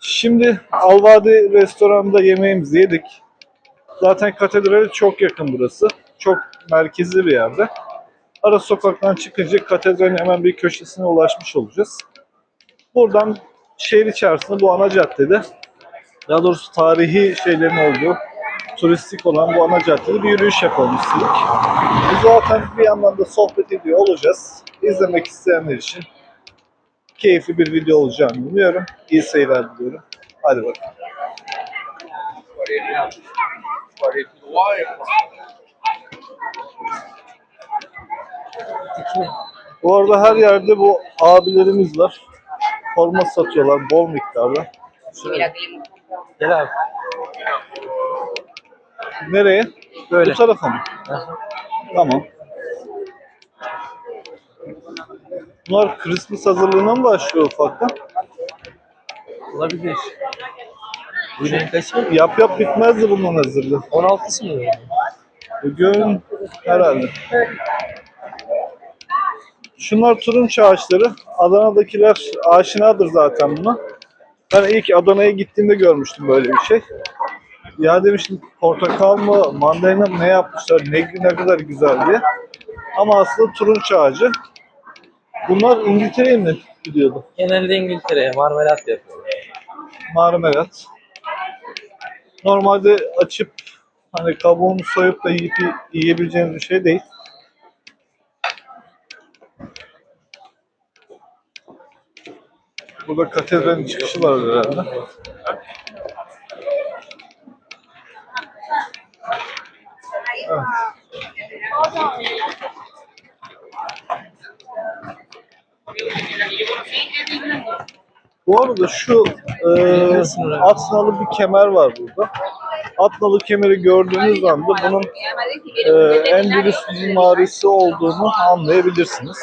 Şimdi Alvadi restoranda yemeğimizi yedik. Zaten katedrale çok yakın burası. Çok merkezli bir yerde. Ara sokaktan çıkınca katedralin hemen bir köşesine ulaşmış olacağız. Buradan şehir içerisinde bu ana caddede daha doğrusu tarihi şeylerin olduğu turistik olan bu ana caddede bir yürüyüş yapalım istedik. Biz zaten bir yandan da sohbet ediyor olacağız. İzlemek isteyenler için keyifli bir video olacağını umuyorum. İyi seyirler diliyorum. Hadi bakalım. Bu arada her yerde bu abilerimiz var. Forma satıyorlar bol miktarda. Gel abi. Nereye? Böyle. Bu tarafa mı? Tamam. Bunlar Christmas hazırlığına mı başlıyor ufaktan? Olabilir. Bugün? Yap yap bitmezdi bunun hazırlığı. 16'sı mı? Bugün herhalde. Şunlar turunç ağaçları. Adana'dakiler aşinadır zaten buna. Ben ilk Adana'ya gittiğimde görmüştüm böyle bir şey. Ya demiştim portakal mı, mandalina mı ne yapmışlar, ne, ne kadar güzel diye. Ama aslında turunç ağacı. Bunlar İngiltere'ye mi gidiyordu? Genelde İngiltere'ye marmelat yapıyor. Marmelat. Normalde açıp hani kabuğunu soyup da yiyip yiyebileceğiniz bir şey değil. Burada katedralin çıkışı var herhalde. Bu arada şu e, Atnalı bir kemer var burada. Atnalı kemeri gördüğünüz anda bunun e, Endülüs mimarisi olduğunu anlayabilirsiniz.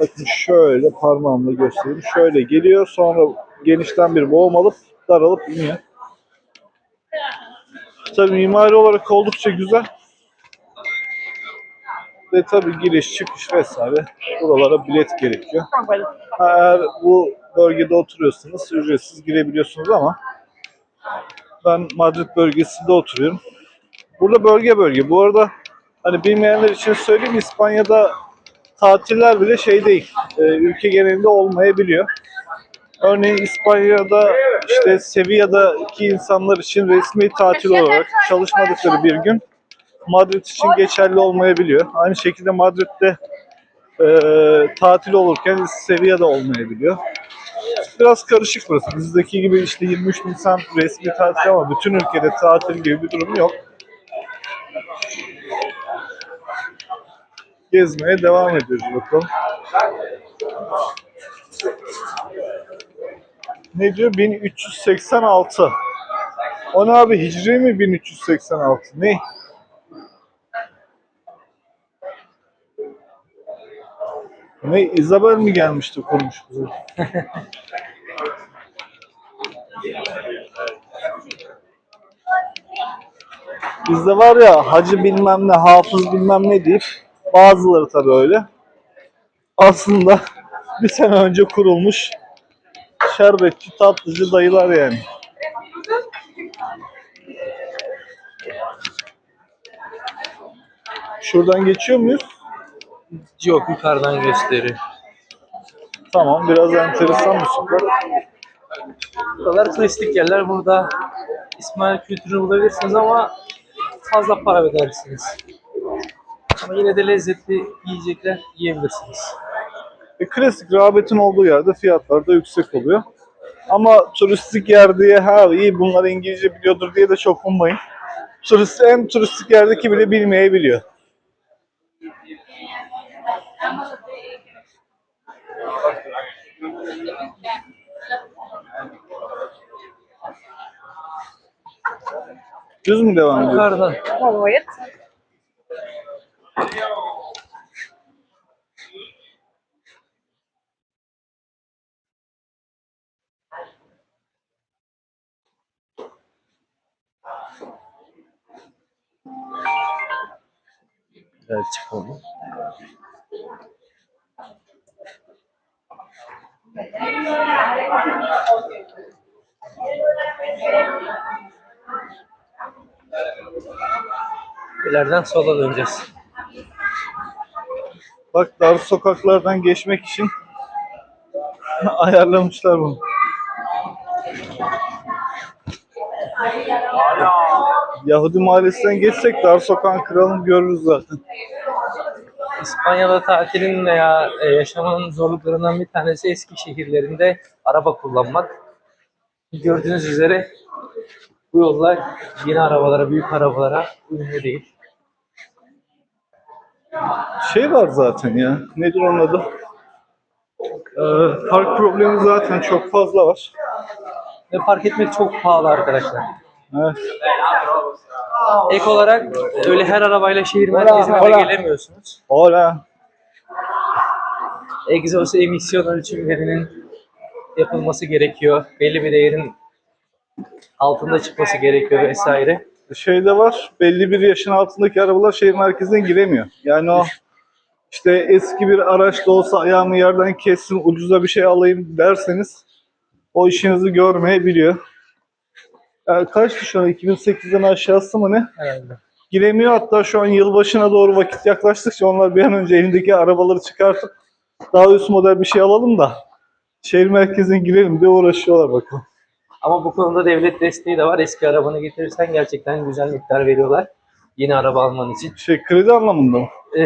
Bakın şöyle parmağımla göstereyim. Şöyle geliyor sonra genişten bir boğum alıp daralıp iniyor. Tabii mimari olarak oldukça güzel. Ve tabii giriş çıkış vesaire buralara bilet gerekiyor. Eğer bu bölgede oturuyorsanız ücretsiz girebiliyorsunuz ama ben Madrid bölgesinde oturuyorum. Burada bölge bölge. Bu arada hani bilmeyenler için söyleyeyim İspanya'da tatiller bile şey değil. e, ülke genelinde olmayabiliyor. Örneğin İspanya'da işte Sevilla'daki insanlar için resmi tatil olarak çalışmadıkları bir gün Madrid için geçerli olmayabiliyor. Aynı şekilde Madrid'de e, tatil olurken Sevilla'da olmayabiliyor. Biraz karışık burası. Bizdeki gibi işte 23 Nisan resmi tatil ama bütün ülkede tatil gibi bir durum yok. Gezmeye devam ediyoruz bakalım. Ne diyor? 1386. O ne abi? Hicri mi 1386? Ne? Ne? Isabel mi gelmişti kurmuş bize? Bizde var ya hacı bilmem ne, hafız bilmem ne deyip bazıları tabii öyle. Aslında bir sene önce kurulmuş şerbetçi tatlıcı dayılar yani. Şuradan geçiyor muyuz? Yok yukarıdan gösteriyor. Tamam biraz enteresan bir sokak. Buralar turistik yerler. Burada İsmail kültürünü bulabilirsiniz ama fazla para ödersiniz. Ama yine de lezzetli yiyecekler yiyebilirsiniz. E, klasik rağbetin olduğu yerde fiyatlar da yüksek oluyor. Ama turistik yer diye ha iyi bunlar İngilizce biliyordur diye de çok ummayın. Turist, en turistik yerdeki bile bilmeyebiliyor. Düz mü devam ediyor? Yukarıdan. Evet. Evet çıkalım. İleriden sola döneceğiz. Bak dar sokaklardan geçmek için ayarlamışlar bunu. Yahudi mahallesinden geçsek dar sokağın kralını görürüz zaten. İspanya'da tatilin veya e, yaşamanın zorluklarından bir tanesi eski şehirlerinde araba kullanmak. Gördüğünüz üzere bu yollar yeni arabalara, büyük arabalara uyumlu değil. Şey var zaten ya. Nedir onun adı? Ee, park problemi zaten çok fazla var. Ve park etmek çok pahalı arkadaşlar. Evet. Ek olarak öyle her arabayla şehir merkezine de gelemiyorsunuz. Hola. Egzoz emisyon ölçümlerinin yapılması gerekiyor. Belli bir değerin altında çıkması gerekiyor vesaire. Şeyde var. Belli bir yaşın altındaki arabalar şehir merkezine giremiyor. Yani o işte eski bir araç da olsa ayağımı yerden kessin ucuza bir şey alayım derseniz o işinizi görmeyebiliyor. Yani kaçtı şu an? 2008'den aşağısı mı ne? Herhalde. giremiyor. Hatta şu an yılbaşına doğru vakit yaklaştıkça onlar bir an önce elindeki arabaları çıkartıp daha üst model bir şey alalım da şehir merkezine girelim diye uğraşıyorlar bakalım. Ama bu konuda devlet desteği de var. Eski arabanı getirirsen gerçekten güzel miktar veriyorlar. Yeni araba alman için. Şey kredi anlamında mı? Ee,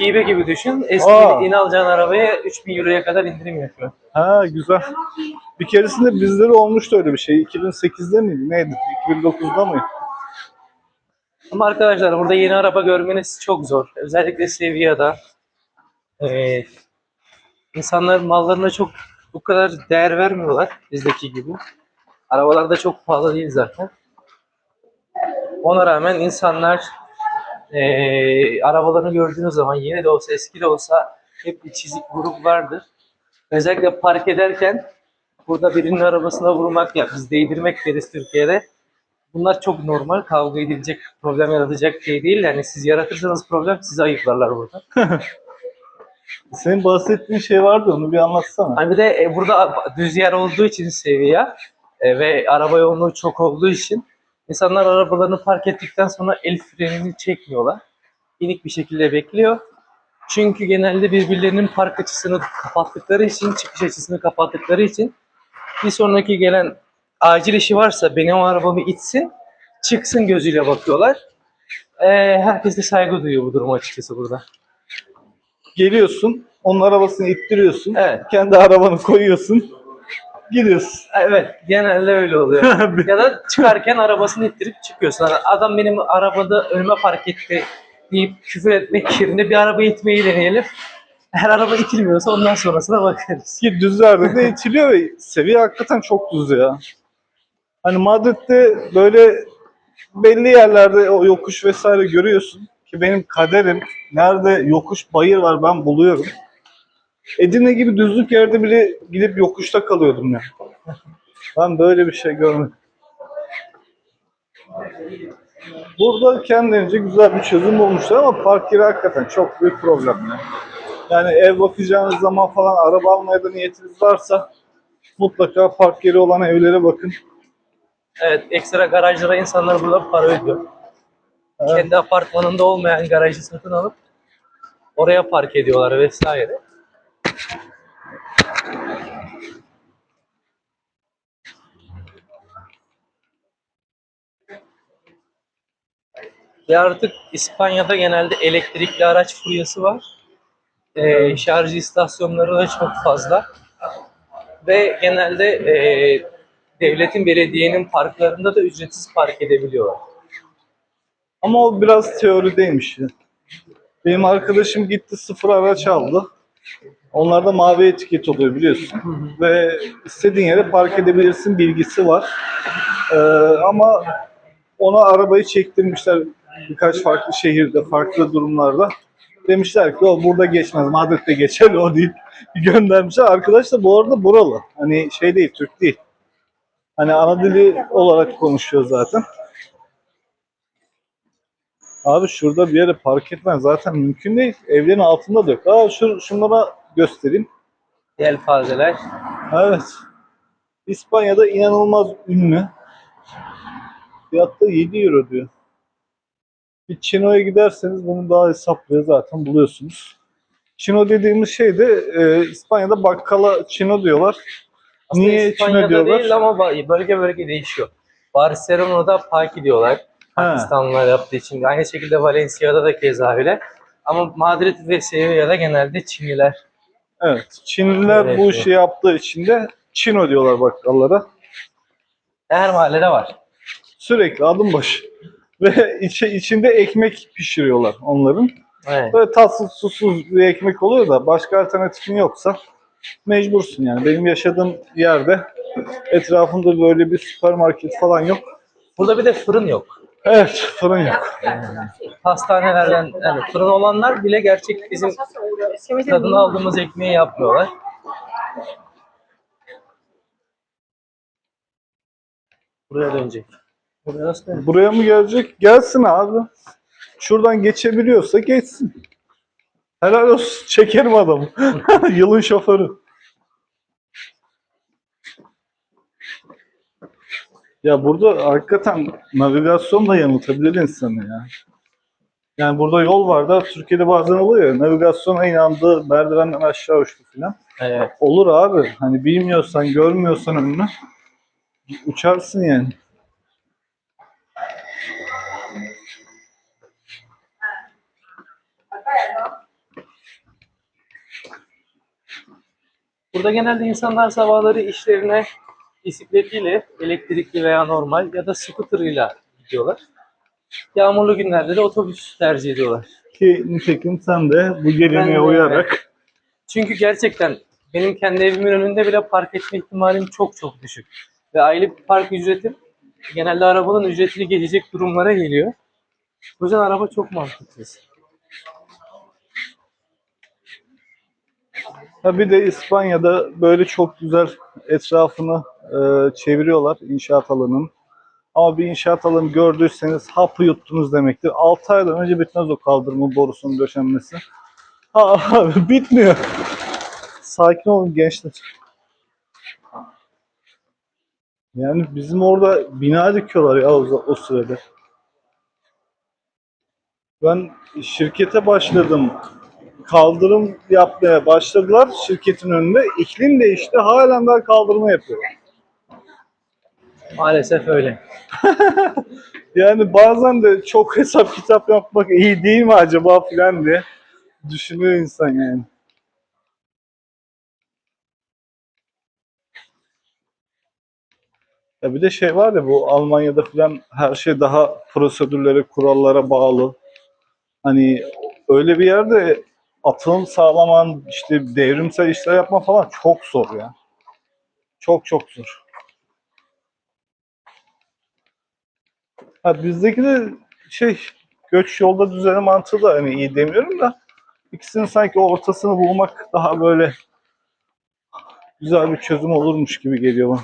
hibe gibi düşün. Eski Aa. yeni alacağın arabaya 3000 euroya kadar indirim yapıyor. Ha güzel. Bir keresinde bizde de olmuştu öyle bir şey. 2008'de miydi? Neydi? 2009'da mı? Ama arkadaşlar burada yeni araba görmeniz çok zor. Özellikle Sevilla'da. Ee, insanlar mallarına çok bu kadar değer vermiyorlar bizdeki gibi. Arabalar da çok pahalı değil zaten. Ona rağmen insanlar ee, arabalarını gördüğünüz zaman yeni de olsa eski de olsa hep bir çizik grup vardır. Özellikle park ederken burada birinin arabasına vurmak ya biz değdirmek deriz Türkiye'de. Bunlar çok normal. Kavga edilecek, problem yaratacak şey değil. Yani siz yaratırsanız problem sizi ayıplarlar burada. Senin bahsettiğin şey vardı onu bir anlatsana. Hani bir de e, burada düz yer olduğu için seviye e, ve araba yoğunluğu çok olduğu için insanlar arabalarını park ettikten sonra el frenini çekmiyorlar. İnik bir şekilde bekliyor. Çünkü genelde birbirlerinin park açısını kapattıkları için, çıkış açısını kapattıkları için bir sonraki gelen acil işi varsa benim arabamı itsin, çıksın gözüyle bakıyorlar. E, herkes de saygı duyuyor bu duruma açıkçası burada. Geliyorsun, onun arabasını ittiriyorsun. Evet. Kendi arabanı koyuyorsun. Gidiyorsun. Evet, genelde öyle oluyor. ya da çıkarken arabasını ittirip çıkıyorsun. Hani adam benim arabada önüme park etti deyip küfür etmek yerine bir araba itmeyi deneyelim. Eğer araba itilmiyorsa ondan sonrasına bakarız. Ki düzlerde de itiliyor ve seviye hakikaten çok düz ya. Hani Madrid'de böyle belli yerlerde o yokuş vesaire görüyorsun ki benim kaderim nerede yokuş bayır var ben buluyorum. Edirne gibi düzlük yerde bile gidip yokuşta kalıyordum ya. Ben böyle bir şey görmedim. Burada kendilerince güzel bir çözüm bulmuşlar ama park yeri hakikaten çok büyük problem ya. Yani ev bakacağınız zaman falan araba almaya da niyetiniz varsa mutlaka park yeri olan evlere bakın. Evet, ekstra garajlara insanlar burada para ödüyor. Evet. Kendi apartmanında olmayan garajı satın alıp oraya park ediyorlar vesaire. Ve artık İspanya'da genelde elektrikli araç furyası var. Ee, şarj istasyonları da çok fazla. Ve genelde e, devletin, belediyenin parklarında da ücretsiz park edebiliyorlar. Ama o biraz teorideymiş. Benim arkadaşım gitti sıfır araç aldı. Onlarda mavi etiket oluyor biliyorsun. Ve istediğin yere park edebilirsin bilgisi var. Ee, ama ona arabayı çektirmişler birkaç farklı şehirde, farklı durumlarda. Demişler ki o burada geçmez, Madrid'de geçer o değil. Göndermişler. Arkadaş da bu arada buralı. Hani şey değil, Türk değil. Hani ana dili olarak konuşuyor zaten. Abi şurada bir yere park etmen zaten mümkün değil. Evlerin altında da yok. Aa şu, şunlara göstereyim. Yelpazeler. Evet. İspanya'da inanılmaz ünlü. Fiyatta 7 euro diyor. Bir Çino'ya giderseniz bunu daha hesaplıya zaten buluyorsunuz. Çino dediğimiz şey de e, İspanya'da bakkala Çino diyorlar. Aslında Niye Çino İspanya'da diyorlar? değil ama bölge bölge değişiyor. Barcelona'da Paki diyorlar. Pakistanlılar yaptığı için. Aynı şekilde Valencia'da da keza öyle. Ama Madrid ve Sevilla'da genelde Çinliler. Evet. Çinliler bu işi yaptığı için de Çino diyorlar bakkallara. Her mahallede var. Sürekli adım başı. Ve içi, içinde ekmek pişiriyorlar onların. Evet. Böyle tatsız susuz bir ekmek oluyor da başka alternatifin yoksa mecbursun yani. Benim yaşadığım yerde etrafında böyle bir süpermarket falan yok. Burada bir de fırın yok. Evet fırın yok. Hastanelerden yani fırın olanlar bile gerçek bizim tadını aldığımız ekmeği yapmıyorlar. Buraya dönecek. Buraya nasıl dönecek? Buraya mı gelecek? Gelsin abi. Şuradan geçebiliyorsa geçsin. Helal olsun. Çekerim adamı. Yılın şoförü. Ya burada hakikaten navigasyon da yanıltabilir insanı ya. Yani burada yol var da Türkiye'de bazen oluyor navigasyona inandı merdivenden aşağı uçtu filan. Evet. Olur abi. Hani bilmiyorsan, görmüyorsan önünü uçarsın yani. Burada genelde insanlar sabahları işlerine bisikletiyle, elektrikli veya normal ya da scooter'ıyla gidiyorlar. Yağmurlu günlerde de otobüs tercih ediyorlar. Ki nitekim sen de bu geleneğe de, uyarak Çünkü gerçekten benim kendi evimin önünde bile park etme ihtimalim çok çok düşük. Ve aylık park ücretim genelde arabanın ücretini geçecek durumlara geliyor. O yüzden araba çok mantıklı. Ha bir de İspanya'da böyle çok güzel etrafını e, çeviriyorlar inşaat alanının. Ama bir inşaat alanı gördüyseniz hapı yuttunuz demektir. 6 aydan önce bitmez o kaldırma borusunun döşenmesi. Abi bitmiyor. Sakin olun gençler. Yani bizim orada bina dikiyorlar ya o, o sırada. Ben şirkete başladım kaldırım yapmaya başladılar şirketin önünde. İklim değişti. Halen daha kaldırma yapıyor. Maalesef öyle. Yani bazen de çok hesap kitap yapmak iyi değil mi acaba filan diye düşünüyor insan yani. Ya bir de şey var ya bu Almanya'da filan her şey daha prosedürlere, kurallara bağlı. Hani öyle bir yerde atılım sağlaman, işte devrimsel işler yapma falan çok zor ya. Çok çok zor. Ha bizdeki de şey göç yolda düzene mantığı da hani iyi demiyorum da ikisinin sanki ortasını bulmak daha böyle güzel bir çözüm olurmuş gibi geliyor bana.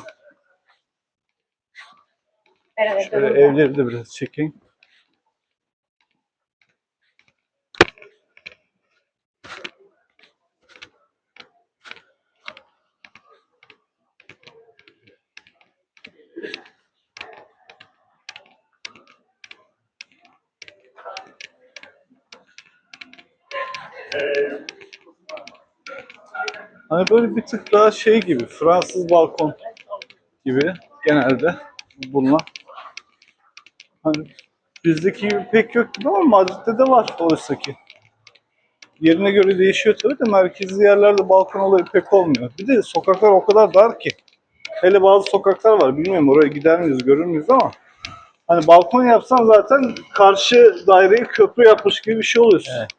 Şöyle evleri de biraz çekeyim. Hani böyle bir tık daha şey gibi, Fransız balkon gibi genelde bulunan. Hani bizdeki gibi pek yok gibi ama Madrid'de de var oysa ki. Yerine göre değişiyor tabii de merkezli yerlerde balkon olayı pek olmuyor. Bir de sokaklar o kadar dar ki. Hele bazı sokaklar var. Bilmiyorum oraya gider miyiz, görür müyüz ama. Hani balkon yapsan zaten karşı daireye köprü yapmış gibi bir şey oluyorsun. Evet.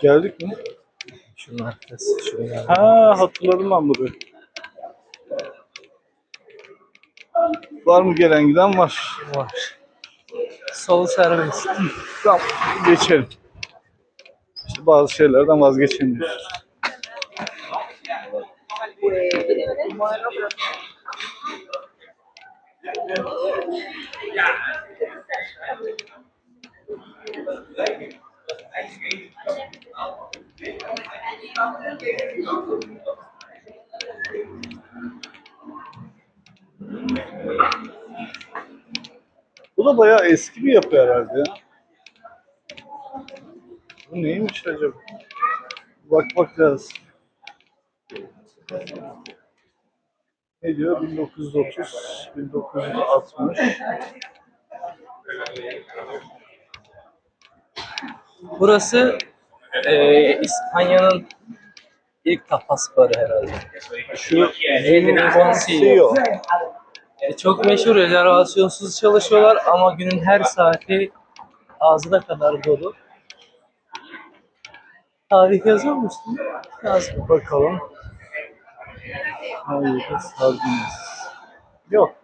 Geldik mi? Şunun arkası. Şuraya. Ha hatırladım ben burayı. Var mı gelen giden var. Var. Sol serbest. Tamam geçelim. İşte bazı şeylerden vazgeçemiyoruz. Bu da bayağı eski bir yapı herhalde ya. Bu neymiş acaba? Bakmak lazım. Ne diyor? 1930, 1960. Burası eee İspanya'nın ilk tapas barı herhalde. Şu Elini Consiglio. E, çok meşhur rezervasyonsuz çalışıyorlar ama günün her saati ağzına kadar dolu. Tarih yazıyor musun? Yazmıyor. Bakalım. Hayır. Yok.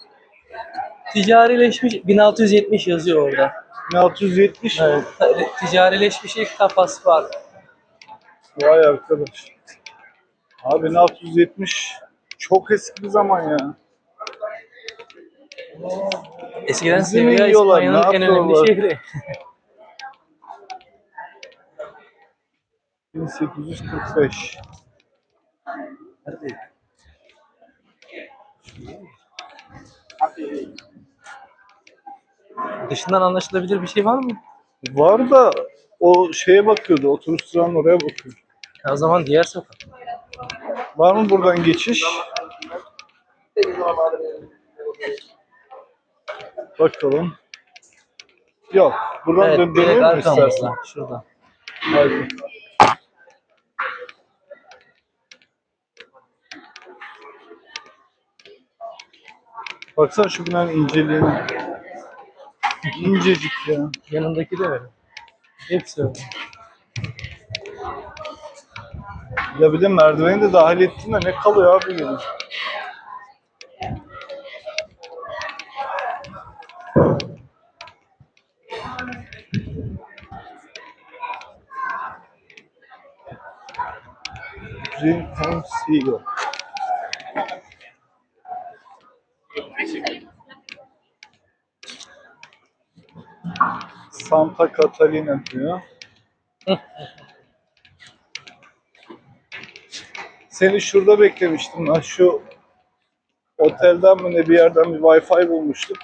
Ticarileşmiş 1670 yazıyor orada. 1670 mi? Evet. Ticarileşmiş ilk tapas var. Vay arkadaş. Abi 1670 çok eski bir zaman ya. Eskiden Bizi mi Sevilla yiyorlar, İspanya'nın en önemli yapıyorlar? şehri. 1845. Dışından anlaşılabilir bir şey var mı? Var da o şeye bakıyordu, otobüs durağının oraya bakıyordu. Ya O zaman diğer sokak. Var mı buradan geçiş? Bakalım. Yok. Buradan Evet, dön direkt arkamızda. istersen? Şuradan. Hadi. Baksana şu binanın inceliğine. İncecik ya. Yanındaki de öyle. Hepsi öyle. Ya bir de merdiveni de dahil ettin de ne kalıyor abi benim. Rinconsiglio. Santa Catalina diyor. Seni şurada beklemiştim lan. Şu otelden mi ne bir yerden bir Wi-Fi bulmuştum.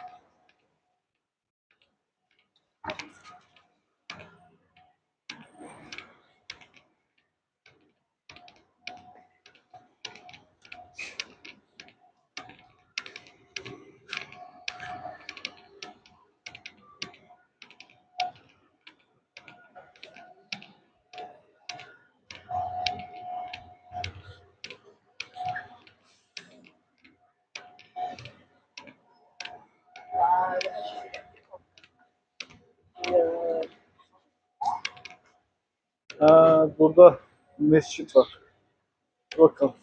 Ha, burada mescit var. Bakalım.